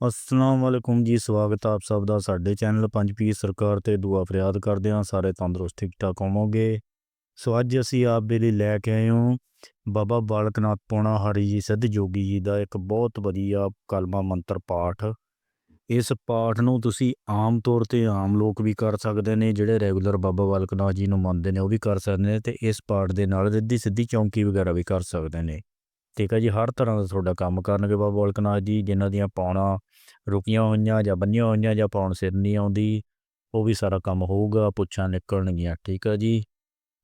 ਅਸਲਾਮ ਵਾਲੇਕੁਮ ਜੀ, ਸਵਾਗਤ ਆਪ ਸਭ ਦਾ ਸਾਡੇ ਚੈਨਲ ਪੰਜ ਪੀ ਸਰਕਾਰ ਤੇ। ਦੁਆ ਫਰਿਆਦ ਕਰਦੇ ਹਾਂ, ਸਾਰੇ ਤੰਦਰੁਸਤ ਠੀਕ ਠਾਕ ਹੋਵੋਗੇ। ਸੋ ਅੱਜ ਅਸੀਂ ਆਪ ਦੇ ਲਈ ਲੈ ਕੇ ਆਏ ਹਾਂ ਬਾਬਾ ਬਾਲਕਨਾਥ ਪੋਣਾ ਹਰੀ ਜੀ ਸਿੱਧ ਜੋਗੀ ਜੀ ਦਾ ਇੱਕ ਬਹੁਤ ਵਧੀਆ ਕਲਮਾ ਮੰਤਰ ਪਾਠ। ਇਸ ਪਾਠ ਨੂੰ ਤੁਸੀਂ ਆਮ ਤੌਰ ਤੇ ਆਮ ਲੋਕ ਵੀ ਕਰ ਸਕਦੇ ਨੇ, ਜਿਹੜੇ ਰੈਗੂਲਰ ਬਾਬਾ ਬਾਲਕਨਾਥ ਜੀ ਨੂੰ ਮੰਨਦੇ ਨੇ, ਉਹ ਵੀ ਕਰ ਸਕਦੇ ਨੇ ਤੇ ਇਸ ਪਾਠ ਦੇ ਨਾਲ ਰਿੱਧੀ ਸਿੱਧੀ ਚੌਂਕੀ ਵਗੈਰਾ ਵੀ ਕਰ ਸਕਦੇ ਨੇ। ਠੀਕ ਹੈ ਜੀ, ਹਰ ਤਰ੍ਹਾਂ ਦਾ ਤੁਹਾਡਾ ਕੰਮ ਕਰਨਗੇ ਬਾਬਾ ਬਾਲਕਨਾਥ ਜੀ, ਜਿਨ੍ਹਾਂ ਦੀਆਂ ਪਾਉਣਾ ਰੁਕੀਆਂ ਹੋਈਆਂ ਜਾਂ ਬੰਨੀਆਂ ਹੋਈਆਂ ਜਾਂ ਪਾਉਣ ਸਿਰ ਨਹੀਂ ਆਉਂਦੀ, ਉਹ ਵੀ ਸਾਰਾ ਕੰਮ ਹੋਊਗਾ, ਪੁੱਛਾਂ ਨਿਕਲਣਗੀਆਂ। ਠੀਕ ਆ ਜੀ?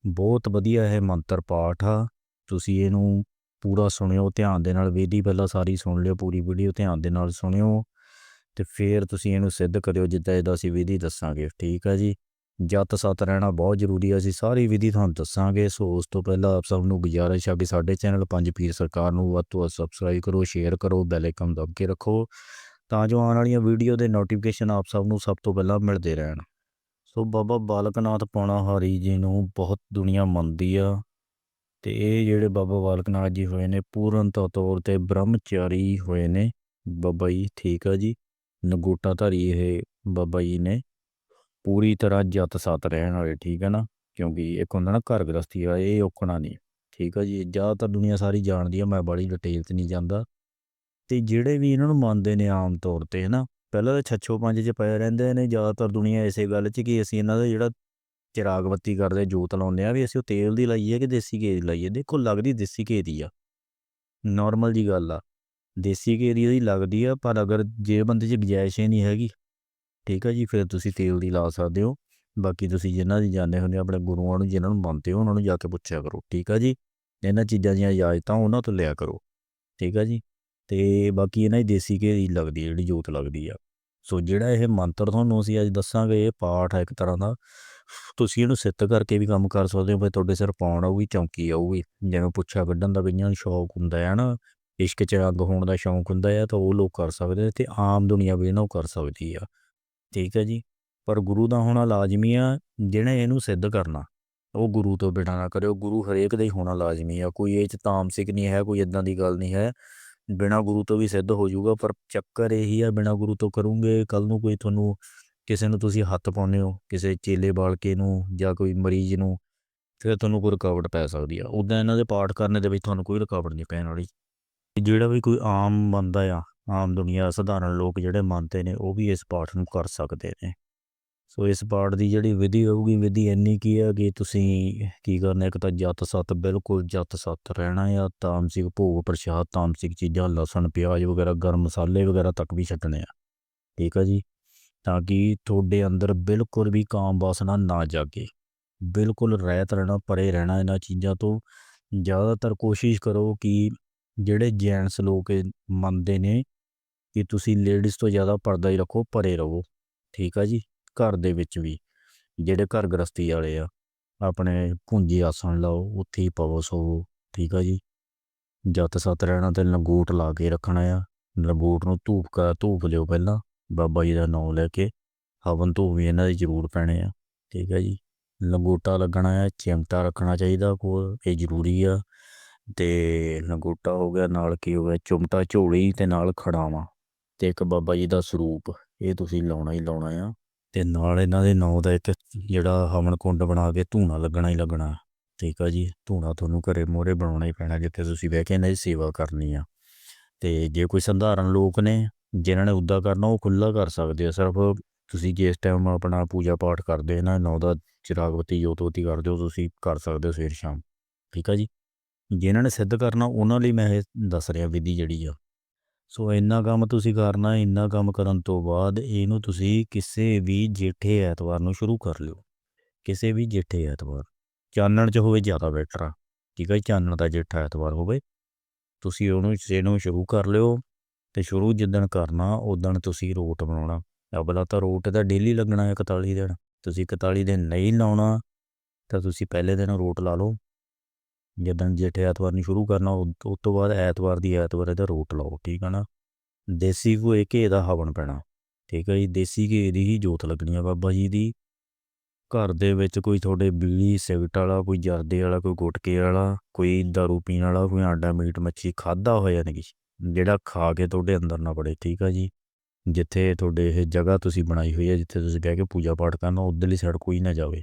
ਬਹੁਤ ਵਧੀਆ ਇਹ ਮੰਤਰ ਪਾਠ ਆ। ਤੁਸੀਂ ਇਹਨੂੰ ਪੂਰਾ ਸੁਣਿਓ, ਧਿਆਨ ਦੇ ਨਾਲ ਵਿਧੀ ਪਹਿਲਾਂ ਸਾਰੀ ਸੁਣ ਲਿਓ, ਪੂਰੀ ਵੀਡੀਓ ਧਿਆਨ ਦੇ ਨਾਲ ਸੁਣਿਓ ਤੇ ਫਿਰ ਤੁਸੀਂ ਇਹਨੂੰ ਸਿੱਧ ਕਰਿਓ, ਜਿੱਦਾਂ ਇਹਦਾ ਅਸੀਂ ਵਿਧੀ ਦੱਸਾਂਗੇ। ਠੀਕ ਆ ਜੀ? ਜਤ ਸਤ ਰਹਿਣਾ ਬਹੁਤ ਜ਼ਰੂਰੀ ਆ, ਅਸੀਂ ਸਾਰੀ ਵਿਧੀ ਤੁਹਾਨੂੰ ਦੱਸਾਂਗੇ। ਸੋ ਉਸ ਤੋਂ ਪਹਿਲਾਂ ਆਪ ਸਭ ਨੂੰ ਗੁਜ਼ਾਰਿਸ਼ ਆ ਵੀ ਸਾਡੇ ਚੈਨਲ ਪੰਜ ਪੀਰ ਸਰਕਾਰ ਨੂੰ ਵੱਧ ਤੋਂ ਵੱਧ ਸਬਸਕ੍ਰਾਈਬ ਕਰੋ ਸ਼ੇਅਰ ਕਰੋ ਬੈਲ ਆਈਕਨ ਦਬ ਕੇ ਰੱਖੋ। ਤਾਂ ਜੋ ਆਉਣ ਵਾਲੀਆਂ ਵੀਡੀਓ ਦੇ ਨੋਟੀਫਿਕੇਸ਼ਨ ਆਪ ਸਭ ਨੂੰ ਸਭ ਤੋਂ ਪਹਿਲਾਂ ਮਿਲਦੇ ਰਹਿਣ। ਸੋ ਬਾਬਾ ਬਾਲਕਨਾਥ ਪੌਣਾ ਹਾਰੀ ਜੀ ਨੂੰ ਬਹੁਤ ਦੁਨੀਆ ਮੰਨਦੀ ਆ ਤੇ ਇਹ ਜਿਹੜੇ ਬਾਬਾ ਬਾਲਕਨਾਥ ਜੀ ਹੋਏ ਨੇ, ਪੂਰਨ ਤੌਰ ਤੇ ਬ੍ਰਹਮਚਾਰੀ ਹੋਏ ਨੇ, ਬਾਬਾ ਜੀ ਠੀਕ ਆ ਜੀ ਨਗੋਟਾ ਧਾਰੀ ਇਹ ਬਾਬਾ ਜੀ ਨੇ, ਪੂਰੀ ਤਰ੍ਹਾਂ ਜਤ ਸਤ ਰਹਿਣ ਵਾਲੇ ਠੀਕ ਹੈ ਨਾ, ਕਿਉਂਕਿ ਇੱਕ ਹੁੰਦਾ ਨਾ ਘਰ ਗ੍ਰਸਤੀ ਆ ਇਹ ਔਖਣਾ ਨਹੀਂ, ਠੀਕ ਆ ਜੀ ਜ਼ਿਆਦਾਤਰ ਦੁਨੀਆ ਸਾਰੀ ਜਾਣਦੀ ਆ, ਮੈਂ ਬੜੀ ਡਿਟੇਲ 'ਚ ਨਹੀਂ ਜਾਂਦਾ ਤੇ ਜਿਹੜੇ ਵੀ ਇਹਨਾਂ ਨੂੰ ਮੰਨਦੇ ਨੇ ਆਮ ਤੌਰ ਤੇ, ਹਨਾ? ਪਹਿਲਾਂ ਤਾਂ ਛੱਛੋ ਪੰਜ 'ਚ ਪਏ ਰਹਿੰਦੇ ਨੇ, ਜ਼ਿਆਦਾਤਰ ਦੁਨੀਆ ਇਸੇ ਗੱਲ 'ਚ ਕਿ ਅਸੀਂ ਇਹਨਾਂ ਦਾ ਜਿਹੜਾ ਚਿਰਾਗ ਬੱਤੀ ਕਰਦੇ ਜੋਤ ਲਾਉਂਦੇ ਆ ਵੀ ਅਸੀਂ ਉਹ ਤੇਲ ਦੀ ਲਾਈਏ ਕਿ ਦੇਸੀ ਘੀ ਦੀ ਲਾਈਏ? ਦੇਖੋ, ਲੱਗਦੀ ਦੇਸੀ ਘੀ ਦੀ ਆ। ਨਾਰਮਲ ਜੀ ਗੱਲ ਆ। ਦੇਸੀ ਘੀ ਦੀ ਉਹਦੀ ਲੱਗਦੀ ਆ, ਪਰ ਅਗਰ ਜੇ ਬੰਦੇ 'ਚ ਗੁੰਜਾਇਸ਼ ਹੀ ਨਹੀਂ ਹੈਗੀ, ਠੀਕ ਆ ਜੀ, ਫਿਰ ਤੁਸੀਂ ਤੇਲ ਦੀ ਲਾ ਸਕਦੇ ਹੋ। ਬਾਕੀ ਤੁਸੀਂ ਜਿਨ੍ਹਾਂ ਦੀ ਜਾਣਦੇ ਹੁੰਦੇ ਆਪਣੇ ਗੁਰੂਆਂ ਨੂੰ ਜਿਨ੍ਹਾਂ ਨੂੰ ਮੰਨਦੇ ਹੋ, ਉਹਨਾਂ ਨੂੰ ਜਾ ਕੇ ਪੁੱਛਿਆ ਕਰੋ, ਠੀਕ ਆ ਜੀ? ਇਹਨਾਂ ਚੀਜ਼ਾਂ ਦੀਆਂ ਇਜਾਜ਼ਤਾਂ ਉਹਨਾਂ ਤੋਂ ਲਿਆ ਕਰੋ, ਠੀਕ ਆ ਜੀ? ਤੇ ਬਾਕੀ ਇਹਨਾਂ ਦੀ ਦੇਸੀ ਘੇਰੀ ਲੱਗਦੀ ਜਿਹੜੀ ਜੋਤ ਲੱਗਦੀ ਆ। ਸੋ ਜਿਹੜਾ ਇਹ ਮੰਤਰ ਤੁਹਾਨੂੰ ਅਸੀਂ ਅੱਜ ਦੱਸਾਂਗੇ, ਇਹ ਪਾਠ ਹੈ ਇੱਕ ਤਰ੍ਹਾਂ ਦਾ। ਤੁਸੀਂ ਇਹਨੂੰ ਸਿੱਧ ਕਰਕੇ ਵੀ ਕੰਮ ਕਰ ਸਕਦੇ ਹੋ ਬਈ ਤੁਹਾਡੇ ਸਿਰ ਪਾਉਣ ਆਊਗੀ, ਚੌਂਕੀ ਆਊਗੀ। ਜਿਵੇਂ ਪੁੱਛਾ ਕੱਢਣ ਦਾ ਕਈਆਂ ਨੂੰ ਸ਼ੌਕ ਹੁੰਦਾ ਹੈ ਨਾ, ਇਸ਼ਕ ਚ ਰੰਗ ਹੋਣ ਦਾ ਸ਼ੌਕ ਹੁੰਦਾ ਹੈ, ਤਾਂ ਉਹ ਲੋਕ ਕਰ ਸਕਦੇ ਤੇ ਆਮ ਦੁਨੀਆ ਵੀ ਇਹਨਾਂ ਕਰ ਸਕਦੀ ਆ। ਠੀਕ ਹੈ ਜੀ? ਪਰ ਗੁਰੂ ਦਾ ਹੋਣਾ ਲਾਜ਼ਮੀ ਆ, ਜਿਹਨੇ ਇਹਨੂੰ ਸਿੱਧ ਕਰਨਾ। ਉਹ ਗੁਰੂ ਤੋਂ ਬਿਨਾਂ ਨਾ ਕਰਿਓ, ਗੁਰੂ ਹਰੇਕ ਦਾ ਹੀ ਹੋਣਾ ਲਾਜ਼ਮੀ ਆ। ਕੋਈ ਇਹ ਚ ਤਾਮਸਿਕ ਨਹੀਂ ਹੈ, ਕੋਈ ਇਦਾਂ ਦੀ ਗੱਲ ਨਹੀਂ ਹੈ। ਬਿਨਾ ਗੁਰੂ ਤੋਂ ਵੀ ਸਿੱਧ ਹੋ ਜਾਊਗਾ, ਪਰ ਚੱਕਰ ਇਹੀ ਆ, ਬਿਨਾ ਗੁਰੂ ਤੋਂ ਕਰੋਗੇ ਕੱਲ ਨੂੰ ਕੋਈ ਤੁਹਾਨੂੰ ਕਿਸੇ ਨੂੰ ਤੁਸੀਂ ਹੱਥ ਪਾਉਂਦੇ ਹੋ, ਕਿਸੇ ਚੇਲੇ ਬਾਲਕੇ ਨੂੰ ਜਾਂ ਕੋਈ ਮਰੀਜ਼ ਨੂੰ, ਫਿਰ ਤੁਹਾਨੂੰ ਕੋਈ ਰੁਕਾਵਟ ਪੈ ਸਕਦੀ ਆ। ਉਦਾਂ ਇਹਨਾਂ ਦੇ ਪਾਠ ਕਰਨ ਦੇ ਵਿੱਚ ਤੁਹਾਨੂੰ ਕੋਈ ਰੁਕਾਵਟ ਨਹੀਂ ਪੈਣ ਵਾਲੀ। ਜਿਹੜਾ ਵੀ ਕੋਈ ਆਮ ਬੰਦਾ ਆ, ਆਮ ਦੁਨੀਆ ਸਧਾਰਨ ਲੋਕ ਜਿਹੜੇ ਮੰਨਦੇ ਨੇ, ਉਹ ਵੀ ਇਸ ਪਾਠ ਨੂੰ ਕਰ ਸਕਦੇ ਨੇ। ਸੋ ਇਸ ਪਾਠ ਦੀ ਜਿਹੜੀ ਵਿਧੀ ਹੋਊਗੀ, ਵਿਧੀ ਇੰਨੀ ਕੀ ਆ ਕਿ ਤੁਸੀਂ ਕੀ ਕਰਨਾ, ਇੱਕ ਤਾਂ ਜਤ ਸਤ, ਬਿਲਕੁਲ ਜਤ ਸਤ ਰਹਿਣਾ ਆ, ਤਾਮਸਿਕ ਭੋਗ ਪ੍ਰਸ਼ਾਦ, ਤਾਮਸਿਕ ਚੀਜ਼ਾਂ, ਲਸਣ, ਪਿਆਜ਼ ਵਗੈਰਾ, ਗਰਮ ਮਸਾਲੇ ਵਗੈਰਾ ਤੱਕ ਵੀ ਛੱਡਣੇ ਆ। ਠੀਕ ਆ ਜੀ? ਤਾਂ ਕਿ ਤੁਹਾਡੇ ਅੰਦਰ ਬਿਲਕੁਲ ਵੀ ਕਾਮ ਵਾਸਨਾ ਨਾ ਜਾਗੇ। ਬਿਲਕੁਲ ਰਹਿਤ ਰਹਿਣਾ, ਪਰੇ ਰਹਿਣਾ ਇਹਨਾਂ ਚੀਜ਼ਾਂ ਤੋਂ। ਜ਼ਿਆਦਾਤਰ ਕੋਸ਼ਿਸ਼ ਕਰੋ ਕਿ ਜਿਹੜੇ ਜੈਂਟਸ ਲੋਕ ਮੰਨਦੇ ਨੇ ਕਿ ਤੁਸੀਂ ਲੇਡੀਜ਼ ਤੋਂ ਜ਼ਿਆਦਾ ਪਰਦਾ ਹੀ ਰੱਖੋ, ਪਰੇ ਰਹੋ। ਠੀਕ ਆ ਜੀ? ਘਰ ਦੇ ਵਿੱਚ ਵੀ, ਜਿਹੜੇ ਘਰ ਗ੍ਰਸਤੀ ਵਾਲੇ ਆ, ਆਪਣੇ ਪੂੰਜੀ ਆਸਣ ਲਾਓ, ਉੱਥੇ ਹੀ ਪਵੋ ਸੋਵੋ, ਠੀਕ ਆ ਜੀ। ਜਤ ਸਤ ਰਹਿਣਾ ਤੇ ਲੰਗੂਟ ਲਾ ਕੇ ਰੱਖਣਾ ਆ ਲੰਗੂਟ ਨੂੰ ਧੂਪ ਕਾ, ਧੂਪ ਲਿਓ ਪਹਿਲਾਂ, ਬਾਬਾ ਜੀ ਦਾ ਨਾਮ ਲੈ ਕੇ, ਹਵਨ ਧੂਪ ਵੀ ਇਹਨਾਂ ਦੇ ਜ਼ਰੂਰ ਪੈਣੇ ਆ, ਠੀਕ ਆ ਜੀ। ਲੰਗੂਟਾ ਲੱਗਣਾ ਆ, ਚਿਮਟਾ ਰੱਖਣਾ ਚਾਹੀਦਾ ਕੋਲ, ਇਹ ਜ਼ਰੂਰੀ ਆ। ਤੇ ਲੰਗੂਟਾ ਹੋ ਗਿਆ, ਨਾਲ ਕੀ ਹੋ ਗਿਆ, ਚੁੰਮਟਾ ਝੋਲੀ ਤੇ ਨਾਲ ਖੜਾਵਾਂ, ਤੇ ਇੱਕ ਬਾਬਾ ਜੀ ਦਾ ਸਰੂਪ, ਇਹ ਤੁਸੀਂ ਲਾਉਣਾ ਹੀ ਲਾਉਣਾ ਆ। ਤੇ ਨਾਲ ਇਹਨਾਂ ਦੇ ਨਾਂ ਦਾ ਇੱਕ ਜਿਹੜਾ ਹਵਨ ਕੁੰਡ ਬਣਾ ਕੇ ਧੂਣਾ ਲੱਗਣਾ ਹੀ ਲੱਗਣਾ। ਠੀਕ ਆ ਜੀ, ਧੂਣਾ ਤੁਹਾਨੂੰ ਘਰੇ ਮੋਰੇ ਬਣਾਉਣਾ ਹੀ ਪੈਣਾ ਜਿੱਥੇ ਤੁਸੀਂ ਬਹਿ ਕੇ ਇਹਨਾਂ ਦੀ ਸੇਵਾ ਕਰਨੀ ਆ। ਤੇ ਜੇ ਕੋਈ ਸੰਧਾਰਨ ਲੋਕ ਨੇ, ਜਿਨ੍ਹਾਂ ਨੇ ਉੱਦਾਂ ਕਰਨਾ ਉਹ ਖੁੱਲਾ ਕਰ ਸਕਦੇ ਆ, ਸਿਰਫ ਤੁਸੀਂ ਜਿਸ ਟਾਈਮ ਆਪਣਾ ਪੂਜਾ ਪਾਠ ਕਰਦੇ ਨਾ, ਨੌ ਦਾ ਚਿਰਾਗਵਤੀ ਜੋਤਵਤੀ ਕਰਦੇ ਹੋ ਤੁਸੀਂ ਕਰ ਸਕਦੇ ਹੋ ਸਵੇਰ ਸ਼ਾਮ। ਠੀਕ ਆ ਜੀ? ਜਿਨ੍ਹਾਂ ਨੇ ਸਿੱਧ ਕਰਨਾ, ਉਹਨਾਂ ਲਈ ਮੈਂ ਇਹ ਦੱਸ ਰਿਹਾ ਵਿਧੀ ਜਿਹੜੀ ਆ। ਸੋ ਇੰਨਾ ਕੰਮ ਤੁਸੀਂ ਕਰਨਾ, ਇੰਨਾ ਕੰਮ ਕਰਨ ਤੋਂ ਬਾਅਦ ਇਹਨੂੰ ਤੁਸੀਂ ਕਿਸੇ ਵੀ ਜੇਠੇ ਐਤਵਾਰ ਨੂੰ ਸ਼ੁਰੂ ਕਰ ਲਿਓ। ਕਿਸੇ ਵੀ ਜੇਠੇ ਐਤਵਾਰ। ਚਾਨਣ 'ਚ ਹੋਵੇ ਜ਼ਿਆਦਾ ਬੈਟਰ ਆ। ਠੀਕ ਹੈ ਚਾਨਣ ਦਾ ਜੇਠਾ ਐਤਵਾਰ ਹੋਵੇ। ਤੁਸੀਂ ਉਹਨੂੰ, ਇਹਨੂੰ ਸ਼ੁਰੂ ਕਰ ਲਿਓ ਤੇ ਸ਼ੁਰੂ ਜਿੱਦਣ ਕਰਨਾ ਉਦਣ ਤੁਸੀਂ ਰੋਟ ਬਣਾਉਣਾ। ਅਬਲਾ ਤਾਂ ਰੋਟ ਤਾਂ ਡੇਲੀ ਲੱਗਣਾ ਹੈ 41 ਦਿਨ। ਤੁਸੀਂ 41 ਦਿਨ ਨਹੀਂ ਲਾਉਣਾ ਤਾਂ ਤੁਸੀਂ ਪਹਿਲੇ ਦਿਨ ਰੋਟ ਲਾ ਲਓ। ਜਦੋਂ ਜੇਠੇ ਐਤਵਾਰ ਨੂੰ ਸ਼ੁਰੂ ਕਰਨਾ ਉਸ ਤੋਂ ਬਾਅਦ ਐਤਵਾਰ ਦੀ ਐਤਵਾਰ ਇਹਦਾ ਰੋਟ ਲਾਓ, ਠੀਕ ਆ ਨਾ? ਦੇਸੀ ਘੋਏ ਘੇ ਦਾ ਹਵਨ ਪੈਣਾ, ਠੀਕ ਹੈ ਜੀ? ਦੇਸੀ ਘੇ ਦੀ ਹੀ ਜੋਤ ਲੱਗਣੀ ਆ ਬਾਬਾ ਜੀ ਦੀ। ਘਰ ਦੇ ਵਿੱਚ ਕੋਈ ਤੁਹਾਡੇ ਬੀੜੀ ਸਿਗਟ ਵਾਲਾ, ਕੋਈ ਜਰਦੇ ਵਾਲਾ, ਕੋਈ ਗੁਟਕੇ ਵਾਲਾ, ਕੋਈ ਦਾਰੂ ਪੀਣ ਵਾਲਾ, ਕੋਈ ਆਂਡਾ, ਮੀਟ, ਮੱਛੀ ਖਾਦਾ ਹੋਇਆ ਨਹੀਂ ਜਿਹੜਾ ਖਾ ਕੇ ਤੁਹਾਡੇ ਅੰਦਰ ਨਾ ਪੜੇ ਠੀਕ ਆ ਜੀ? ਜਿੱਥੇ ਤੁਹਾਡੇ ਇਹ ਜਗ੍ਹਾ ਤੁਸੀਂ ਬਣਾਈ ਹੋਈ ਹੈ ਜਿੱਥੇ ਤੁਸੀਂ ਬਹਿ ਕੇ ਪੂਜਾ ਪਾਠ ਕਰਨਾ, ਉੱਧਰਲੀ ਸਾਈਡ ਕੋਈ ਨਾ ਜਾਵੇ।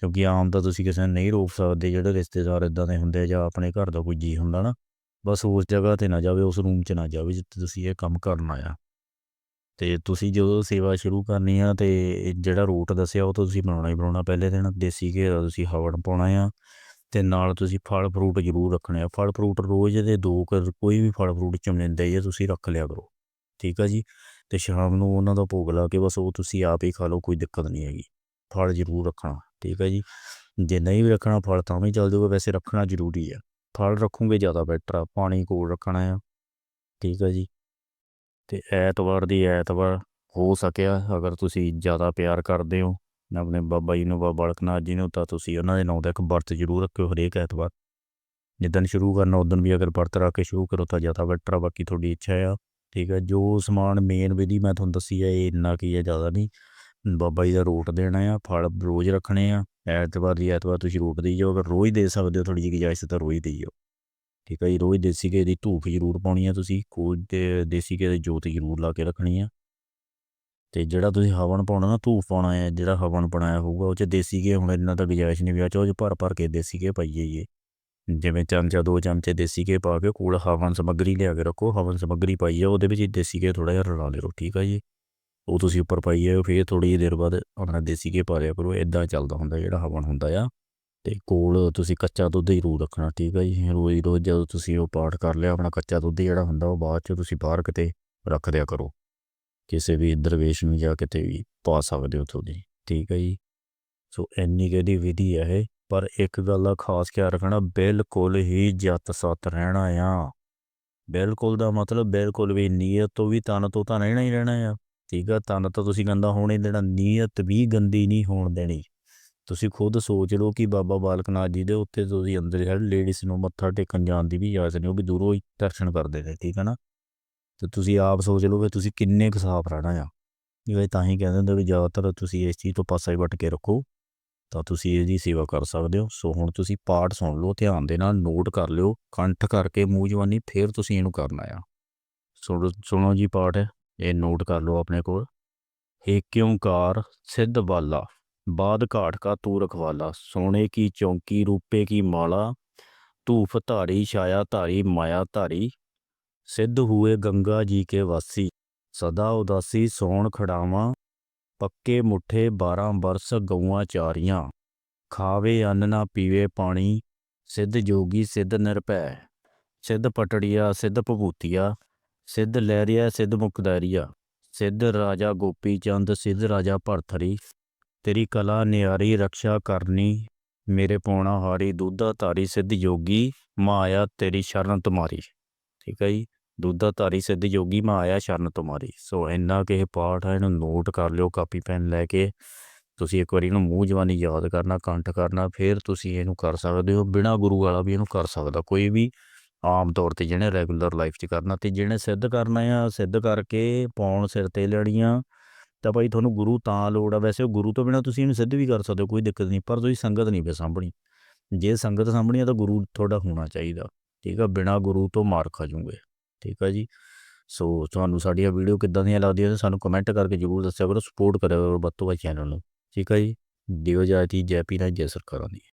ਕਿਉਂਕਿ ਆਮ ਤਾਂ ਤੁਸੀਂ ਕਿਸੇ ਨੂੰ ਨਹੀਂ ਰੋਕ ਸਕਦੇ, ਜਿਹੜੇ ਰਿਸ਼ਤੇਦਾਰ ਇਦਾਂ ਦੇ ਹੁੰਦੇ ਆ ਜਾਂ ਆਪਣੇ ਘਰ ਦਾ ਕੋਈ ਜੀ ਹੁੰਦਾ ਨਾ, ਬਸ ਉਸ ਜਗ੍ਹਾ ਤੇ ਨਾ ਜਾਵੇ, ਉਸ ਰੂਮ 'ਚ ਨਾ ਜਾਵੇ ਜਿੱਥੇ ਤੁਸੀਂ ਇਹ ਕੰਮ ਕਰਨਾ ਆ। ਤੇ ਤੁਸੀਂ ਜਦੋਂ ਸੇਵਾ ਸ਼ੁਰੂ ਕਰਨੀ ਆ ਤੇ ਇਹ ਜਿਹੜਾ ਰੂਟ ਦੱਸਿਆ ਉਹ ਤਾਂ ਤੁਸੀਂ ਬਣਾਉਣਾ ਹੀ ਬਣਾਉਣਾ। ਪਹਿਲੇ ਦਿਨ ਦੇਸੀ ਘੀ ਦਾ ਤੁਸੀਂ ਹਵਨ ਪਾਉਣਾ ਆ ਤੇ ਨਾਲ ਤੁਸੀਂ ਫਲ ਫਰੂਟ ਜ਼ਰੂਰ ਰੱਖਣੇ ਆ। ਫਲ ਫਰੂਟ ਰੋਜ਼ ਦੇ ਦੋ ਕੁ, ਕੋਈ ਵੀ ਫਲ ਫਰੂਟ ਚਮਿੰਦੇ ਆ ਤੁਸੀਂ ਰੱਖ ਲਿਆ ਕਰੋ, ਠੀਕ ਆ ਜੀ? ਤੇ ਸ਼ਾਮ ਨੂੰ ਉਹਨਾਂ ਦਾ ਭੋਗ ਲਾ ਕੇ ਬਸ ਉਹ ਤੁਸੀਂ ਆਪ ਹੀ ਖਾ ਲਓ, ਕੋਈ ਦਿੱਕਤ ਨਹੀਂ ਹੈਗੀ। ਫਲ ਜ਼ਰੂਰ ਰੱਖਣਾ। ਠੀਕ ਹੈ ਜੀ। ਜੇ ਨਹੀਂ ਵੀ ਰੱਖਣਾ ਫਲ ਤਾਂ ਵੀ ਚੱਲ ਜੂਗਾ ਵੈਸੇ ਰੱਖਣਾ ਜ਼ਰੂਰੀ ਆ। ਫਲ ਰੱਖੋਗੇ ਜ਼ਿਆਦਾ ਬੈਟਰ ਆ, ਪਾਣੀ ਕੋਲ ਰੱਖਣਾ ਆ। ਠੀਕ ਹੈ ਜੀ। ਤੇ ਐਤਵਾਰ ਦੀ ਐਤਵਾਰ ਹੋ ਸਕਿਆ, ਅਗਰ ਤੁਸੀਂ ਜ਼ਿਆਦਾ ਪਿਆਰ ਕਰਦੇ ਹੋ ਆਪਣੇ ਬਾਬਾ ਜੀ ਨੂੰ, ਬਾਬਾ ਬਾਲਕਨਾਥ ਜੀ ਨੂੰ, ਤਾਂ ਤੁਸੀਂ ਉਹਨਾਂ ਦੇ ਨਾਂ ਦਾ ਇੱਕ ਵਰਤ ਜ਼ਰੂਰ ਰੱਖਿਓ ਹਰੇਕ ਐਤਵਾਰ। ਜਿੱਦਣ ਸ਼ੁਰੂ ਕਰਨਾ ਉਦੋਂ ਵੀ ਅਗਰ ਵਰਤ ਰੱਖ ਕੇ ਸ਼ੁਰੂ ਕਰੋ ਤਾਂ ਜ਼ਿਆਦਾ ਬੈਟਰ ਆ, ਬਾਕੀ ਤੁਹਾਡੀ ਇੱਛਾ ਆ। ਠੀਕ ਹੈ, ਜੋ ਸਮਾਨ ਮੇਨ ਵਿਧੀ ਮੈਂ ਤੁਹਾਨੂੰ ਦੱਸੀ ਹੈ, ਇਹ ਇੰਨਾ ਕੀ ਹੈ, ਜ਼ਿਆਦਾ ਨਹੀਂ। ਬਾਬਾ ਜੀ ਦਾ ਰੋਟ ਦੇਣਾ ਆ, ਫਲ ਰੋਜ਼ ਰੱਖਣੇ ਆ, ਐਤਵਾਰ ਦੀ ਐਤਵਾਰ ਤੁਸੀਂ ਰੋਟ ਦੇਈ ਜਾਓ, ਅਗਰ ਰੋਜ਼ ਦੇ ਸਕਦੇ ਹੋ ਥੋੜੀ ਜਿਹੀ ਗੁਜਾਇਸ਼ ਤਾਂ ਰੋਜ਼ ਦੇਈ ਜਾਓ। ਠੀਕ ਹੈ ਜੀ, ਰੋਜ਼ ਦੇਸੀ ਘੇ ਦੀ ਧੂਫ ਜ਼ਰੂਰ ਪਾਉਣੀ ਆ ਤੁਸੀਂ ਕੋਈ ਤੇ ਦੇਸੀ ਘੇ ਦੀ ਜੋਤ ਜ਼ਰੂਰ ਲਾ ਕੇ ਰੱਖਣੀ ਆ। ਤੇ ਜਿਹੜਾ ਤੁਸੀਂ ਹਵਨ ਪਾਉਣਾ ਨਾ, ਧੂਫ ਪਾਉਣਾ ਹੈ ਜਿਹੜਾ ਹਵਨ ਬਣਾਇਆ ਹੋਊਗਾ, ਉਹ ਚ ਦੇਸੀ ਘੀ ਹੁਣ ਇੰਨਾ ਤਾਂ ਗੁਜਾਇਸ਼ ਨਹੀਂ ਵਿਆਹ ਚ ਉਹ 'ਚ ਭਰ ਭਰ ਕੇ ਦੇਸੀ ਘੀ ਪਾਈ ਜੀ ਜਿਵੇਂ ਚਮਚਾ, ਦੋ ਚਮਚੇ ਦੇਸੀ ਘੇ ਪਾ ਕੇ ਕੋਲ ਹਵਨ ਸਮੱਗਰੀ ਲਿਆ ਕੇ ਰੱਖੋ, ਹਵਨ ਸਮੱਗਰੀ ਪਾਈਏ ਉਹਦੇ ਵਿੱਚ ਦੇਸੀ ਘੀ ਥੋੜਾ ਜਿਹਾ ਰਲਾ ਲਿਓ, ਠੀਕ ਆ ਜੀ। ਉਹ ਤੁਸੀਂ ਉੱਪਰ ਪਾਈ ਜਾਓ ਫਿਰ ਥੋੜੀ ਜਿਹੀ ਦੇਰ ਬਾਅਦ ਆਪਣਾ ਦੇਸੀ ਘੇ ਪਾ ਲਿਆ ਕਰੋ ਇਦਾਂ ਚੱਲਦਾ ਹੁੰਦਾ ਜਿਹੜਾ ਹਵਨ ਹੁੰਦਾ ਆ। ਤੇ ਕੋਲ ਤੁਸੀਂ ਕੱਚਾ ਦੁੱਧ ਹੀ ਜ਼ਰੂਰ ਰੱਖਣਾ, ਠੀਕ ਆ ਜੀ? ਰੋਜ਼ ਰੋਜ਼ ਜਦੋਂ ਤੁਸੀਂ ਉਹ ਪਾਠ ਕਰ ਲਿਆ, ਆਪਣਾ ਕੱਚਾ ਦੁੱਧ ਜਿਹੜਾ ਹੁੰਦਾ ਉਹ ਬਾਅਦ ਚ ਤੁਸੀਂ ਬਾਹਰ ਕਿਤੇ ਰੱਖ ਦਿਆ ਕਰੋ। ਕਿਸੇ ਵੀ ਦਰਵੇਸ਼ ਨੂੰ ਜਾਂ ਕਿਤੇ ਵੀ ਪਾ ਸਕਦੇ ਹੋ ਤੁਸੀਂ, ਠੀਕ ਹੈ ਜੀ? ਸੋ ਇੰਨੀ ਕਿਹਦੀ ਵਿਧੀ ਹੈ ਇਹ, ਪਰ ਇੱਕ ਗੱਲ ਦਾ ਖਾਸ ਖਿਆਲ ਰੱਖਣਾ, ਬਿਲਕੁਲ ਹੀ ਜੱਤ ਸੱਤ ਰਹਿਣਾ ਆ। ਬਿਲਕੁਲ ਦਾ ਮਤਲਬ ਬਿਲਕੁਲ ਵੀ ਨੀਅਤ ਤੋਂ ਵੀ ਤਨ ਤੋਂ ਤਾਂ ਰਹਿਣਾ ਹੀ ਰਹਿਣਾ ਆ। ਠੀਕ ਆ ਤਨ ਤਾਂ ਤੁਸੀਂ ਗੰਦਾ ਹੋਣ ਹੀ ਦੇਣਾ ਨੀਅਤ ਵੀ ਗੰਦੀ ਨਹੀਂ ਹੋਣ ਦੇਣੀ। ਤੁਸੀਂ ਖੁਦ ਸੋਚ ਲਓ ਕਿ ਬਾਬਾ ਬਾਲਕ ਨਾਥ ਜੀ ਦੇ ਉੱਤੇ ਤੁਸੀਂ ਅੰਦਰ ਜਿਹੜੇ ਲੇਡੀਜ਼ ਨੂੰ ਮੱਥਾ ਟੇਕਣ ਜਾਣ ਦੀ ਵੀ ਇਜਾਜ਼ਤ ਨਹੀਂ, ਉਹ ਵੀ ਦੂਰੋਂ ਹੀ ਦਰਸ਼ਨ ਕਰਦੇ ਨੇ, ਠੀਕ ਹੈ ਨਾ? ਤੇ ਤੁਸੀਂ ਆਪ ਸੋਚ ਲਓ ਵੀ ਤੁਸੀਂ ਕਿੰਨੇ ਕੁ ਸਾਫ਼ ਰਹਿਣਾ ਆ। ਇਹ ਤਾਂ ਹੀ ਕਹਿੰਦੇ ਹੁੰਦੇ ਵੀ ਜ਼ਿਆਦਾਤਰ ਤੁਸੀਂ ਇਸ ਚੀਜ਼ ਤੋਂ ਪਾਸਾ ਹੀ ਵੱਟ ਕੇ ਰੱਖੋ, ਤਾਂ ਤੁਸੀਂ ਇਹਦੀ ਸੇਵਾ ਕਰ ਸਕਦੇ ਹੋ। ਸੋ ਹੁਣ ਤੁਸੀਂ ਪਾਠ ਸੁਣ ਲਓ, ਧਿਆਨ ਦੇ ਨਾਲ ਨੋਟ ਕਰ ਲਿਓ, ਕੰਠ ਕਰਕੇ ਮੂੰਹ ਜਵਾਨੀ ਫਿਰ ਤੁਸੀਂ ਇਹਨੂੰ ਕਰਨਾ ਆ। ਸੁਣੋ ਸੁਣੋ ਜੀ ਪਾਠ। ਹੈ ਇਹ ਨੋਟ ਕਰ ਲਓ ਆਪਣੇ ਕੋਲ। ਏਕ ਓੰਕਾਰ ਸਿੱਧ ਵਾਲਾ, ਬਾਦ ਘਾਟ ਕਾ ਤੂ ਰਖਵਾਲਾ ਸੋਨੇ ਕੀ ਚੌਂਕੀ, ਰੂਪੇ ਕੀ ਮਾਲਾ, ਧੂਫ ਧਾਰੀ, ਛਾਇਆ ਧਾਰੀ, ਮਾਇਆ ਧਾਰੀ, ਸਿੱਧ ਹੋਏ ਗੰਗਾ ਜੀ ਕੇ ਵਾਸੀ, ਸਦਾ ਉਦਾਸੀ ਸੋਣ ਖੜਾਵਾਂ, ਪੱਕੇ ਮੁੱਠੇ 12 ਬਰਸ ਗਊਆਂ ਚਾਰੀਆਂ, ਖਾਵੇ ਅੰਨ ਨਾ ਪੀਵੇ ਪਾਣੀ, ਸਿੱਧ ਜੋਗੀ ਸਿੱਧ ਨਿਰਭੈ, ਸਿੱਧ ਪਟੜੀਆ, ਸਿੱਧ ਭਭੂਤੀਆ ਸਿੱਧ ਲਹਿਰੀਆ, ਸਿੱਧ ਮੁਕਦੈਰੀਆ ਸਿੱਧ ਰਾਜਾ ਗੋਪੀ ਚੰਦ, ਸਿੱਧ ਰਾਜਾ ਭਰਥਰੀ। ਤੇਰੀ ਕਲਾ, ਨਿਆਰੀ ਰੱਖਿਆ ਕਰਨੀ। ਮੇਰੇ ਪੌਣਾ ਹਾਰੀ, ਦੁੱਧਾ ਧਾਰੀ, ਸਿੱਧ ਯੋਗੀ ਮਾਇਆ ਤੇਰੀ ਸ਼ਰਨ ਤੁਮਾਰੀ। ਠੀਕ ਹੈ ਜੀ? ਦੁੱਧਾ ਧਾਰੀ, ਸਿੱਧ ਯੋਗੀ ਮਾਇਆ ਸ਼ਰਨ ਤੁਮਾਰੀ। ਸੋ ਇੰਨਾ ਕਿ ਇਹ ਪਾਠ ਹੈ ਇਹਨੂੰ ਨੋਟ ਕਰ ਲਿਓ, ਕਾਪੀ ਪੈਨ ਲੈ ਕੇ। ਤੁਸੀਂ ਇੱਕ ਵਾਰੀ ਇਹਨੂੰ ਮੂੰਹ ਜਵਾਨੀ ਯਾਦ ਕਰਨਾ, ਕੰਠ ਕਰਨਾ, ਫਿਰ ਤੁਸੀਂ ਇਹਨੂੰ ਕਰ ਸਕਦੇ ਹੋ। ਬਿਨਾ ਗੁਰੂ ਵਾਲਾ ਵੀ ਇਹਨੂੰ ਕਰ ਸਕਦਾ। ਕੋਈ ਵੀ ਆਮ ਤੌਰ ਤੇ ਜਿਹੜੇ ਰੈਗੂਲਰ ਲਾਈਫ 'ਚ ਕਰਨਾ ਤੇ ਜਿਹਨੇ ਸਿੱਧ ਕਰਨਾ ਆ, ਸਿੱਧ ਕਰਕੇ ਪੌਣ ਸਿਰ ਤੇ ਲੈਣੀਆਂ ਤਾਂ ਭਾਈ ਤੁਹਾਨੂੰ ਗੁਰੂ ਤਾਂ ਲੋੜ ਆ। ਵੈਸੇ ਉਹ ਗੁਰੂ ਤੋਂ ਬਿਨਾ ਤੁਸੀਂ ਇਹਨੂੰ ਸਿੱਧ ਵੀ ਕਰ ਸਕਦੇ ਹੋ, ਕੋਈ ਦਿੱਕਤ ਨਹੀਂ, ਪਰ ਤੁਸੀਂ ਸੰਗਤ ਨਹੀਂ ਵੇ ਸਾਂਭਣੀ। ਜੇ ਸੰਗਤ ਸਾਂਭਣੀ ਆ ਤਾਂ ਗੁਰੂ ਤੁਹਾਡਾ ਹੋਣਾ ਚਾਹੀਦਾ, ਠੀਕ ਆ? ਬਿਨਾ ਗੁਰੂ ਤੋਂ ਮਾਰ ਖਾ ਜੂਗੇ ਠੀਕ ਆ ਜੀ? ਸੋ ਤੁਹਾਨੂੰ ਸਾਡੀਆਂ ਵੀਡੀਓ ਕਿੱਦਾਂ ਦੀਆਂ ਲੱਗਦੀਆਂ ਸਾਨੂੰ ਕਮੈਂਟ ਕਰਕੇ ਜਰੂਰ ਦੱਸਿਆ ਕਰੋ, ਸਪੋਰਟ ਕਰਿਆ ਕਰੋ ਵੱਧ ਤੋਂ ਚੈਨਲ ਨੂੰ, ਠੀਕ ਆ ਜੀ? ਦਿਓ ਜਾਤੀ ਜੈ ਪੀ ਨਾਲ ਜੈ ਸਰਕਾਰਾਂ ਦੀ।